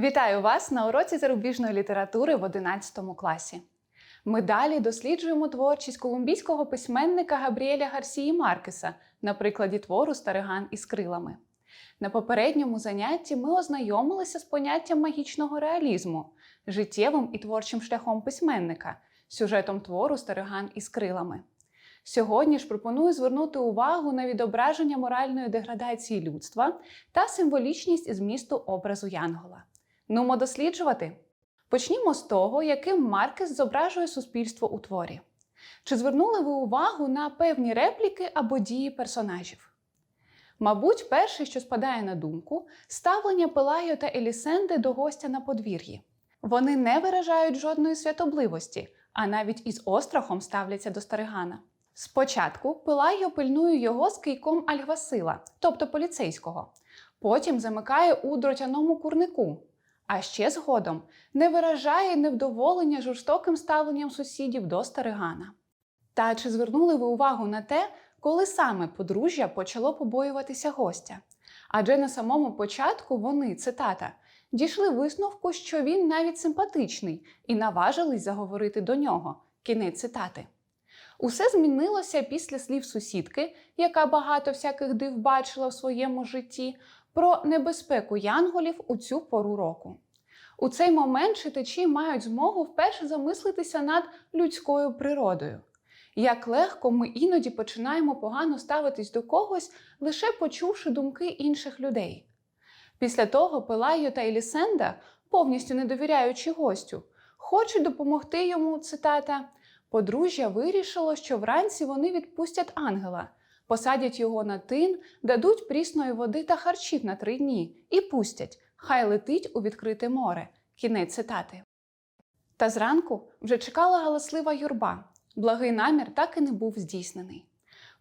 Вітаю вас на уроці зарубіжної літератури в 11 класі. Ми далі досліджуємо творчість колумбійського письменника Габріеля Гарсії Маркеса на прикладі твору Стариган із крилами. На попередньому занятті ми ознайомилися з поняттям магічного реалізму, життєвим і творчим шляхом письменника, сюжетом твору Стариган із крилами. Сьогодні ж пропоную звернути увагу на відображення моральної деградації людства та символічність змісту образу Янгола. Нумо досліджувати. Почнімо з того, яким Маркес зображує суспільство у творі. Чи звернули ви увагу на певні репліки або дії персонажів? Мабуть, перше, що спадає на думку, ставлення Пелайо та Елісенди до гостя на подвір'ї. Вони не виражають жодної святобливості, а навіть із острахом ставляться до старигана. Спочатку Пелайо пильнує його з кийком Альгвасила, тобто поліцейського, потім замикає у дротяному курнику, а ще згодом не виражає невдоволення жорстоким ставленням сусідів до старигана. Та чи звернули ви увагу на те, коли саме подружжя почало побоюватися гостя? Адже на самому початку вони, цитата, дійшли висновку, що він навіть симпатичний, і наважились заговорити до нього. Кінець цитати. Усе змінилося після слів сусідки, яка багато всяких див бачила в своєму житті, про небезпеку янголів у цю пору року. У цей момент читачі мають змогу вперше замислитися над людською природою. Як легко ми іноді починаємо погано ставитись до когось, лише почувши думки інших людей. Після того Пелайо та Елісенда, повністю не довіряючи гостю, хочуть допомогти йому цитата. Подружжя вирішило, що вранці вони відпустять ангела, посадять його на тин, дадуть прісної води та харчів на три дні і пустять, хай летить у відкрите море. Кінець цитати. Та зранку вже чекала галаслива юрба. Благий намір так і не був здійснений.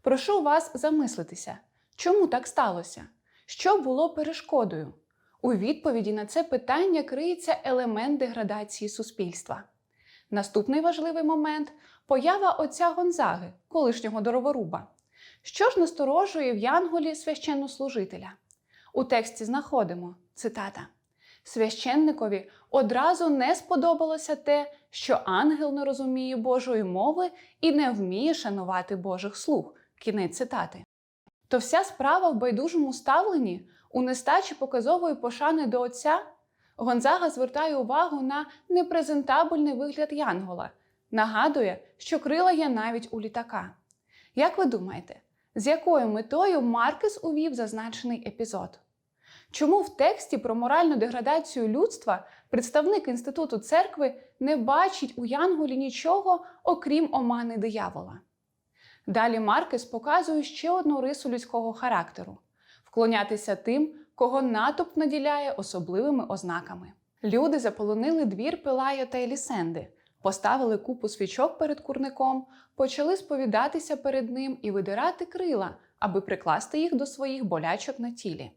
Прошу вас замислитися, чому так сталося? Що було перешкодою? У відповіді на це питання криється елемент деградації суспільства. Наступний важливий момент поява отця Гонзаги, колишнього дороворуба. Що ж насторожує в Янголі священнослужителя? У тексті знаходимо цитата. Священникові одразу не сподобалося те, що ангел не розуміє Божої мови і не вміє шанувати Божих слуг. Кінець цитати. То вся справа в байдужому ставленні, у нестачі показової пошани до отця, Гонзага звертає увагу на непрезентабельний вигляд Янгола, нагадує, що крила є навіть у літака. Як ви думаєте, з якою метою Маркес увів зазначений епізод? Чому в тексті про моральну деградацію людства представник інституту церкви не бачить у Янголі нічого, окрім омани диявола? Далі Маркес показує ще одну рису людського характеру вклонятися тим, кого натовп наділяє особливими ознаками. Люди заполонили двір Пилайо та Елісенди, поставили купу свічок перед курником, почали сповідатися перед ним і видирати крила, аби прикласти їх до своїх болячок на тілі.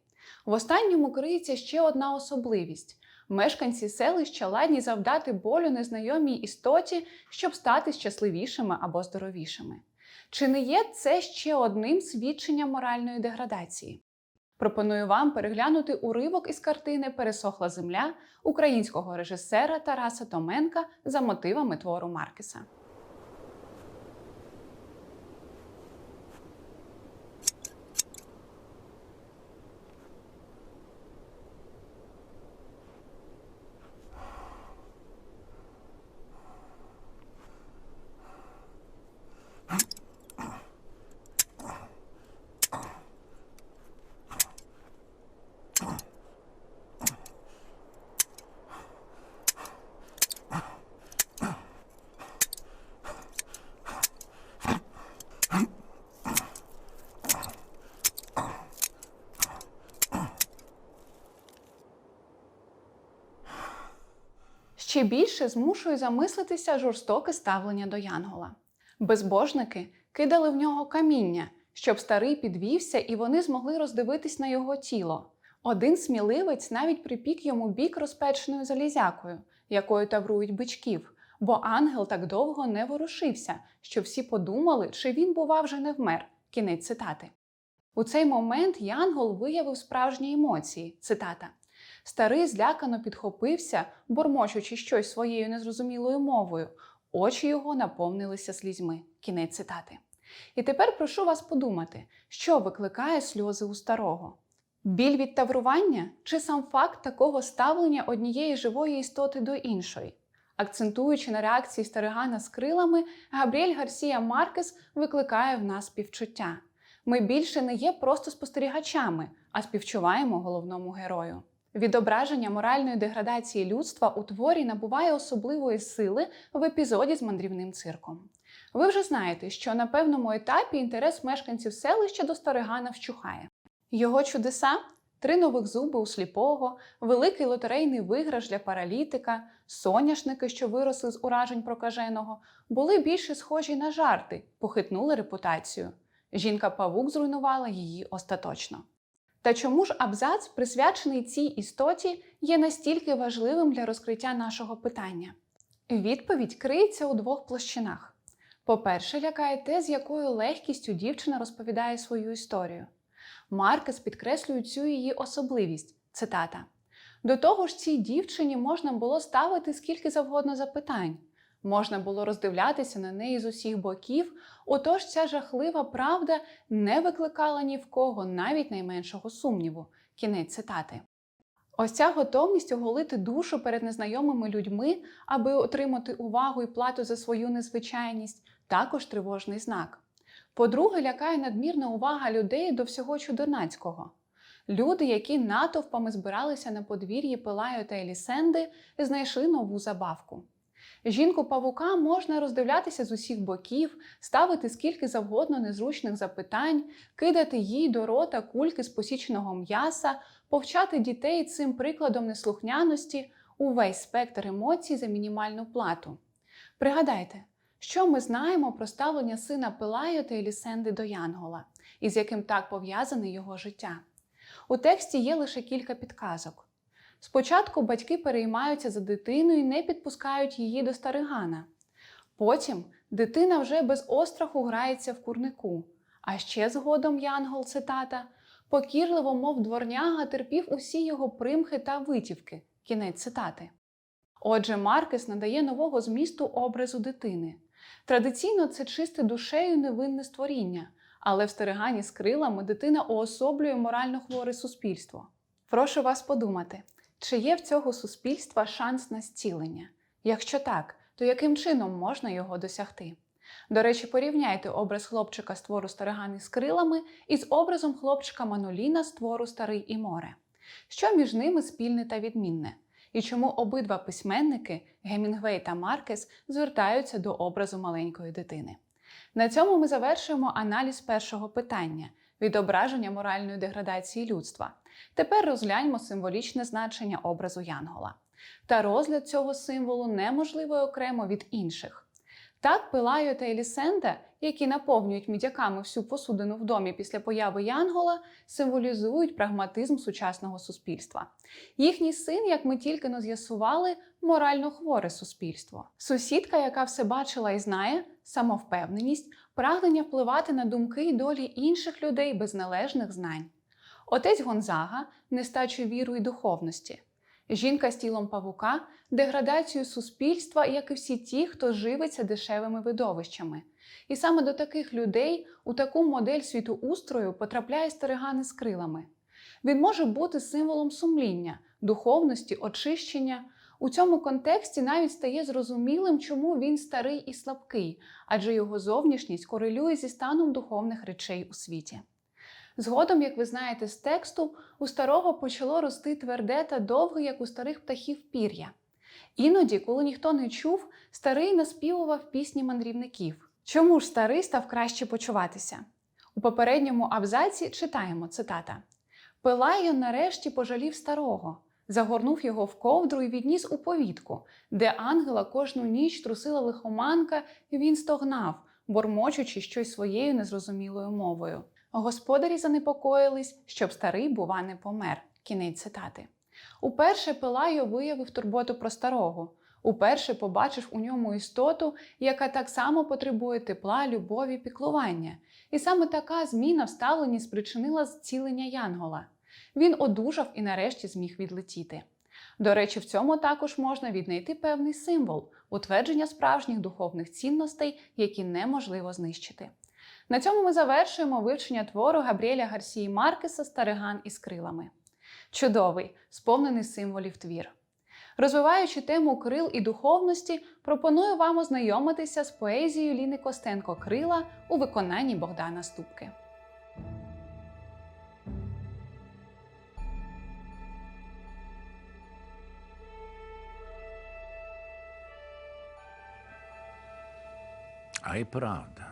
В останньому криється ще одна особливість. Мешканці селища ладні завдати болю незнайомій істоті, щоб стати щасливішими або здоровішими. Чи не є це ще одним свідченням моральної деградації? Пропоную вам переглянути уривок із картини Пересохла земля українського режисера Тараса Томенка за мотивами твору Маркеса. Ще більше змушує замислитися жорстоке ставлення до Янгола. Безбожники кидали в нього каміння, щоб старий підвівся і вони змогли роздивитись на його тіло. Один сміливець навіть припік йому бік розпеченою залізякою, якою таврують бичків, бо ангел так довго не ворушився, що всі подумали, чи він, бува, вже не вмер. Кінець цитати. У цей момент Янгол виявив справжні емоції. Цитата. Старий злякано підхопився, бормочучи щось своєю незрозумілою мовою. Очі його наповнилися слізьми. Кінець цитати. І тепер прошу вас подумати, що викликає сльози у старого. Біль від таврування чи сам факт такого ставлення однієї живої істоти до іншої? Акцентуючи на реакції старигана з крилами, Габріель Гарсія Маркес викликає в нас співчуття. Ми більше не є просто спостерігачами, а співчуваємо головному герою. Відображення моральної деградації людства у творі набуває особливої сили в епізоді з мандрівним цирком. Ви вже знаєте, що на певному етапі інтерес мешканців селища до старигана вщухає. Його чудеса три нових зуби у сліпого, великий лотерейний виграш для паралітика, соняшники, що виросли з уражень прокаженого, були більше схожі на жарти, похитнули репутацію. Жінка павук зруйнувала її остаточно. Та чому ж абзац, присвячений цій істоті, є настільки важливим для розкриття нашого питання? Відповідь криється у двох площинах. По-перше, лякає те, з якою легкістю дівчина розповідає свою історію. Маркес підкреслює цю її особливість цитата. До того ж, цій дівчині можна було ставити скільки завгодно запитань, можна було роздивлятися на неї з усіх боків, отож ця жахлива правда не викликала ні в кого навіть найменшого сумніву. Кінець цитати. Ось ця готовність оголити душу перед незнайомими людьми, аби отримати увагу і плату за свою незвичайність, також тривожний знак. По-друге, лякає надмірна увага людей до всього чудернацького. Люди, які натовпами збиралися на подвір'ї Пилаю та Елісенди, знайшли нову забавку. Жінку павука можна роздивлятися з усіх боків, ставити скільки завгодно незручних запитань, кидати їй до рота кульки з посіченого м'яса, повчати дітей цим прикладом неслухняності, увесь спектр емоцій за мінімальну плату. Пригадайте, що ми знаємо про ставлення сина Пилаю та Елісенди до Янгола, і з яким так пов'язане його життя. У тексті є лише кілька підказок. Спочатку батьки переймаються за дитиною і не підпускають її до старигана. Потім дитина вже без остраху грається в курнику. А ще згодом Янгол, цитата, покірливо, мов дворняга, терпів усі його примхи та витівки. Кінець цитати. Отже, Маркес надає нового змісту образу дитини. Традиційно це чисте душею невинне створіння, але в стерегані з крилами дитина уособлює морально хворе суспільство. Прошу вас подумати, чи є в цього суспільства шанс на зцілення? Якщо так, то яким чином можна його досягти? До речі, порівняйте образ хлопчика з твору Старигани з крилами із образом хлопчика Маноліна з твору Старий і море. Що між ними спільне та відмінне? І чому обидва письменники Гемінгвей та Маркес звертаються до образу маленької дитини? На цьому ми завершуємо аналіз першого питання відображення моральної деградації людства. Тепер розгляньмо символічне значення образу Янгола. Та розгляд цього символу неможливо окремо від інших. Так, Пилайо та Елісенда, які наповнюють мідяками всю посудину в домі після появи Янгола, символізують прагматизм сучасного суспільства. Їхній син, як ми тільки но з'ясували, морально хворе суспільство. Сусідка, яка все бачила і знає, самовпевненість, прагнення впливати на думки й долі інших людей без належних знань. Отець Гонзага нестачу віру і духовності. Жінка з тілом павука деградацію суспільства, як і всі ті, хто живиться дешевими видовищами. І саме до таких людей у таку модель світоустрою потрапляє старигани з крилами. Він може бути символом сумління, духовності, очищення. У цьому контексті навіть стає зрозумілим, чому він старий і слабкий, адже його зовнішність корелює зі станом духовних речей у світі. Згодом, як ви знаєте з тексту, у старого почало рости тверде та довге, як у старих птахів пір'я. Іноді, коли ніхто не чув, старий наспівував пісні мандрівників. Чому ж старий став краще почуватися? У попередньому абзаці читаємо цитата: Пилайо нарешті пожалів старого, загорнув його в ковдру і відніс у повітку, де ангела кожну ніч трусила лихоманка, і він стогнав, бормочучи щось своєю незрозумілою мовою. Господарі занепокоїлись, щоб старий, бува, не помер. Кінець цитати. Уперше Пилайо виявив турботу про старого. Уперше побачив у ньому істоту, яка так само потребує тепла, любові, піклування. І саме така зміна в ставленні спричинила зцілення Янгола. Він одужав і нарешті зміг відлетіти. До речі, в цьому також можна віднайти певний символ утвердження справжніх духовних цінностей, які неможливо знищити. На цьому ми завершуємо вивчення твору Габріеля Гарсії Маркеса Стариган із крилами. Чудовий, сповнений символів твір. Розвиваючи тему крил і духовності, пропоную вам ознайомитися з поезією Ліни Костенко Крила у виконанні Богдана Ступки. А й правда.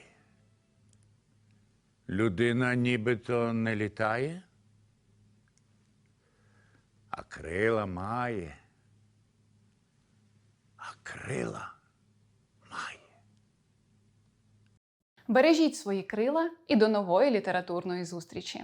Людина нібито не літає, а крила має, а крила має. Бережіть свої крила і до нової літературної зустрічі!